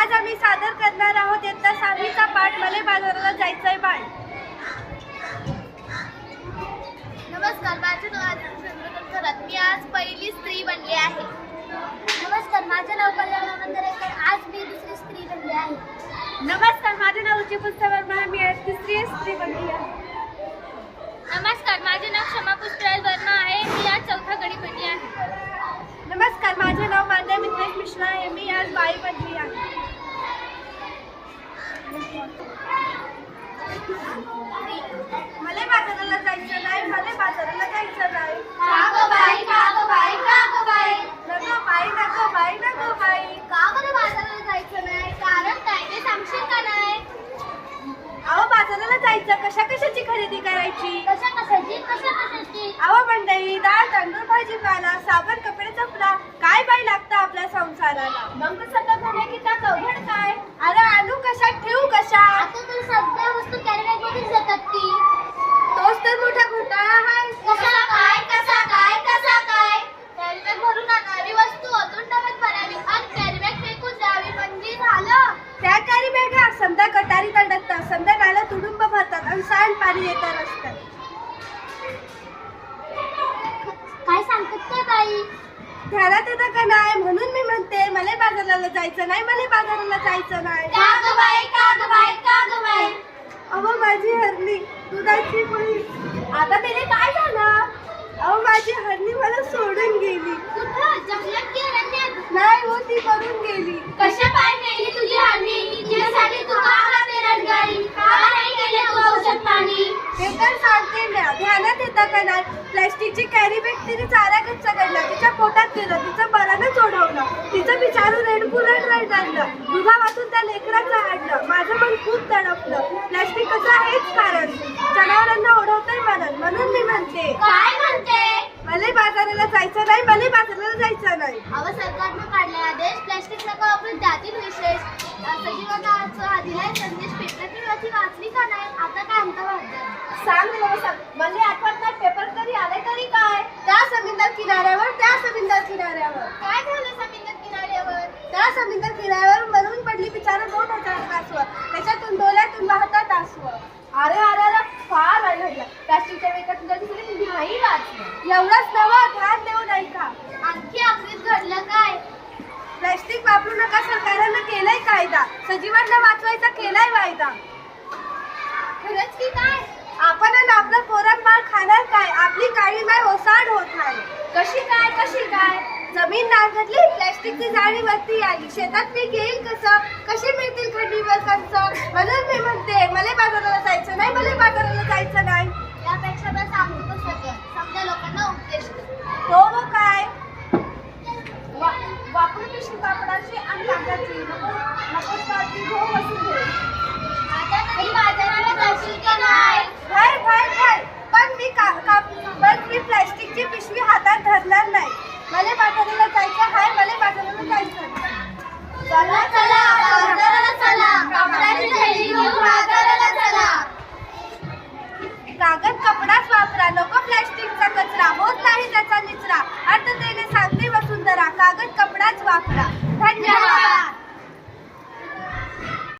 आज आम्ही सादर करणार आहोत इयत्ता सहावीचा पाठ मले बाजाराला जायचंय बाळ. नमस्कार माझे नाव चंद्रकांत खरात मी आज पहिली स्त्री बनली आहे. नमस्कार माझे नाव कल्याण आज मी दुसरी स्त्री बनली आहे. नमस्कार माझे नाव पुस्तक वर्मा. मी आज तिसरी स्त्री बनली आहे. नमस्कार माझे नाव क्षमा पुष्पराज वर्मा आहे. मी आज चौथा गडी बनली आहे. नमस्कार माझे नाव मान्य मित्रेश मिश्रा आहे. मी आज बाई बनली आहे. मले बाजाराला जायचं नाही मले बाजाराला जायचं नाही. बाई कागो बाई कागो बाई. नको बाई नको बाई नको बाई. का बरं बाजाराला जायचं नाही? कारण काय ते सांगशील का नाही? अहो बाजाराला जायचं. कशा कशाची खरेदी करायची? कशा कशाची? कशा कशाची? अहो मंडळी डाळ तांदूळ भाजीपाला साबण कपडे चपला. काय बाई लागतं आपल्या संसाराला? मग सगळं झालं की त्यात अवघड समजा गटारी अडकतात समजा नाला तुडुंब भरतात आणि सांड पाणी येतात असतात काय सांगतात ते बाई? ध्यानात येतं का नाही? म्हणून मी म्हणते मला बाजाराला जायचं नाही मला बाजाराला जायचं नाही. अहो माझी हरणी दुधाची पोळी. आता त्याने काय झालं अहो माझी हरणी मला सोडून गेली कुठं जंगलात की अरण्यात नाही हो ती करून गेली कशा पाय नेली तुझी हानी तिच्यासाठी तू का हाते रणगाडी का नाही केले तू औषध पाणी हे तर सांगते ना नाही प्लॅस्टिकची कॅरी बॅग तिने चारा कच्चा काढला. तिच्या पोटात गेलं. तिचं बरानं सोडवलं. तिचं बिचारू रेडकुलट रडलं दुधा वाचून त्या लेकराचं हाडलं. माझं मन खूप तडपलं. प्लॅस्टिकचं हेच कारण. जनावरांना ओढवतंय म्हणून म्हणून मी म्हणते काय म्हणते? मला बाजाराला जायचं नाही मला बाजाराला जायचं नाही अव सरकारनं काढले आदेश प्लॅस्टिक नका वापरून त्यातील विशेष सजीवनाचा दिलाय संदेश पेपरातील वाची वाचली का नाही आता काय म्हणता वाटतं सांग मला आठवत नाही? पेपर तरी आले तरी काय? त्या समुद्र किनाऱ्यावर त्या समुद्र किनाऱ्यावर. काय झालं समुद्र किनाऱ्यावर? त्या समुद्र किनाऱ्यावर मरून पडली बिचारा दोन हजार कासव त्याच्यातून डोळ्यातून वाहतात आसव. अरे अरे फार वाईट घडलं. प्लास्टिकच्या तुझ्या नाही वाचलं. एवढंच नवं ध्यान देऊ नाही का आणखी आखरीत घडलं काय प्लास्टिक वापरू नका सरकारनं केलाय कायदा सजीवांना वाचवायचा केलाय वायदा. खरंच की काय? आपण आणि आपलं पोरण बाळ खाणार काय? आपली काळी माय ओसाड होत नाही. कशी काय? कशी काय? जमीन नांगरली प्लॅस्टिकची जाळी वरती आली. शेतात पीक येईल कसं? कशी मिळतील खंडीवर कंच म्हणून मी म्हणते मला बाजाराला जायचं नाही मला बाजाराला जायचं नाही. यापेक्षा सगळं. समजा लोकांना उपदेश. हो हो काय? वापरून पिशवी कापडाची आणि कागदाची प्लॅस्टिकची पिशवी हातात धरणार नाही. मला बाजाराला जायचं हाय मला बाजाराला जायचं. चला चला बाजाराला चला. कापडाची थैली घेऊन